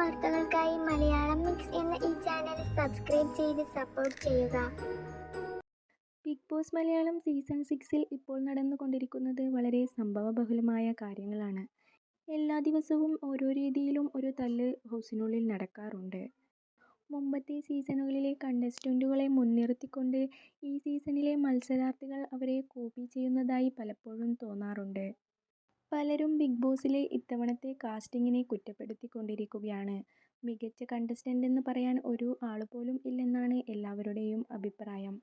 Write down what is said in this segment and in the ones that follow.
വാർത്തകൾക്കായി മലയാളം മിക്സ് എന്ന ഈ ചാനൽ സബ്സ്ക്രൈബ് ചെയ്ത് സപ്പോർട്ട് ചെയ്യുക. ബിഗ് ബോസ് മലയാളം സീസൺ സിക്സിൽ ഇപ്പോൾ നടന്നുകൊണ്ടിരിക്കുന്നത് വളരെ സംഭവബഹുലമായ കാര്യങ്ങളാണ്. എല്ലാ ദിവസവും ഓരോ രീതിയിലും ഒരു തല്ല് ഹൗസിനുള്ളിൽ നടക്കാറുണ്ട്. മുമ്പത്തെ സീസണുകളിലെ കണ്ടസ്റ്റന്റുകളെ മുൻനിർത്തിക്കൊണ്ട് ഈ സീസണിലെ മത്സരാർത്ഥികൾ അവരെ കോപ്പി ചെയ്യുന്നതായി പലപ്പോഴും തോന്നാറുണ്ട്. പലരും ബിഗ് ബോസിലെ ഇത്തവണത്തെ കാസ്റ്റിങ്ങിനെ കുറ്റപ്പെടുത്തിക്കൊണ്ടിരിക്കുകയാണ്. മികച്ച കണ്ടസ്റ്റന്റ് എന്ന് പറയാൻ ഒരു ആൾ പോലും ഇല്ലെന്നാണ് എല്ലാവരുടെയും അഭിപ്രായം.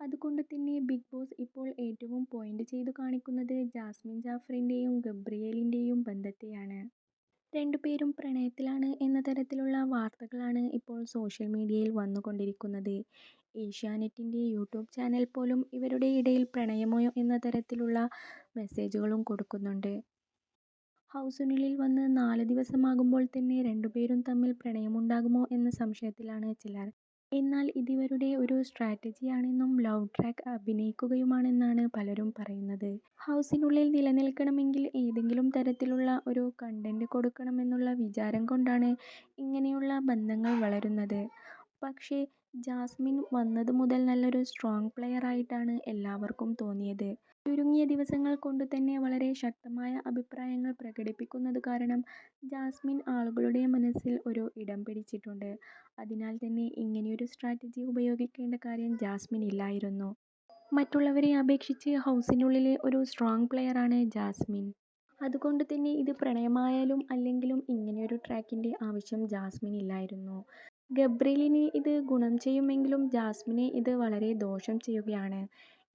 അതുകൊണ്ട് തന്നെ ബിഗ് ബോസ് ഇപ്പോൾ ഏറ്റവും പോയിന്റ് ചെയ്തു കാണിക്കുന്നത് ജാസ്മിൻ ജാഫറിന്റെയും ഗബ്രിയേലിന്റെയും ബന്ധത്തെയാണ്. രണ്ടുപേരും പ്രണയത്തിലാണ് എന്ന തരത്തിലുള്ള വാർത്തകളാണ് ഇപ്പോൾ സോഷ്യൽ മീഡിയയിൽ വന്നുകൊണ്ടിരിക്കുന്നത്. ഏഷ്യാനെറ്റിന്റെ യൂട്യൂബ് ചാനൽ പോലും ഇവരുടെ ഇടയിൽ പ്രണയമോ എന്ന തരത്തിലുള്ള മെസ്സേജുകളും കൊടുക്കുന്നുണ്ട്. ഹൗസിനുള്ളിൽ വന്ന് നാല് ദിവസമാകുമ്പോൾ തന്നെ രണ്ടുപേരും തമ്മിൽ പ്രണയമുണ്ടാകുമോ എന്ന സംശയത്തിലാണ് ചിലർ. എന്നാൽ ഇതിവരുടെ ഒരു സ്ട്രാറ്റജിയാണെന്നും ലവ് ട്രാക്ക് അഭിനയിക്കുകയുമാണെന്നാണ് പലരും പറയുന്നത്. ഹൗസിനുള്ളിൽ നിലനിൽക്കണമെങ്കിൽ ഏതെങ്കിലും തരത്തിലുള്ള ഒരു കണ്ടന്റ് കൊടുക്കണമെന്നുള്ള വിചാരം കൊണ്ടാണ് ഇങ്ങനെയുള്ള ബന്ധങ്ങൾ വളരുന്നത്. പക്ഷേ ജാസ്മിൻ വന്നത് മുതൽ നല്ലൊരു സ്ട്രോങ് പ്ലെയർ ആയിട്ടാണ് എല്ലാവർക്കും തോന്നിയത്. ചുരുങ്ങിയ ദിവസങ്ങൾ കൊണ്ട് തന്നെ വളരെ ശക്തമായ അഭിപ്രായങ്ങൾ പ്രകടിപ്പിക്കുന്നത് കാരണം ജാസ്മിൻ ആളുകളുടെ മനസ്സിൽ ഒരു ഇടം പിടിച്ചിട്ടുണ്ട്. അതിനാൽ തന്നെ ഇങ്ങനെയൊരു സ്ട്രാറ്റജി ഉപയോഗിക്കേണ്ട കാര്യം ജാസ്മിൻ ഇല്ലായിരുന്നു. മറ്റുള്ളവരെ അപേക്ഷിച്ച് ഹൗസിനുള്ളിലെ ഒരു സ്ട്രോങ് പ്ലെയറാണ് ജാസ്മിൻ. അതുകൊണ്ട് തന്നെ ഇത് പ്രണയമായാലും അല്ലെങ്കിലും ഇങ്ങനെയൊരു ട്രാക്കിന്റെ ആവശ്യം ജാസ്മിൻ ഇല്ലായിരുന്നു. ഗബ്രിലിന് ഇത് ഗുണം ചെയ്യുമെങ്കിലും ജാസ്മിനെ ഇത് വളരെ ദോഷം ചെയ്യുകയാണ്.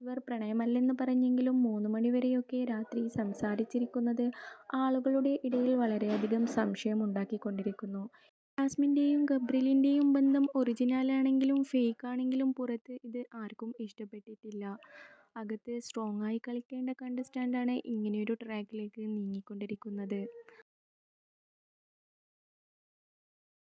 ഇവർ പ്രണയമല്ലെന്ന് പറഞ്ഞെങ്കിലും മൂന്ന് മണിവരെയൊക്കെ രാത്രി സംസാരിച്ചിരിക്കുന്നത് ആളുകളുടെ ഇടയിൽ വളരെയധികം സംശയമുണ്ടാക്കിക്കൊണ്ടിരിക്കുന്നു ജാസ്മിന്റെയും ഗബ്രിലിന്റെയും ബന്ധം ഒറിജിനലാണെങ്കിലും ഫേക്ക് ആണെങ്കിലും പുറത്ത് ഇത് ആർക്കും ഇഷ്ടപ്പെട്ടിട്ടില്ല. അകത്ത് സ്ട്രോങ് ആയി കളിക്കേണ്ട കണ്ടസ്റ്റന്റാണ് ഇങ്ങനെയൊരു ട്രാക്കിലേക്ക് നീങ്ങിക്കൊണ്ടിരിക്കുന്നത്.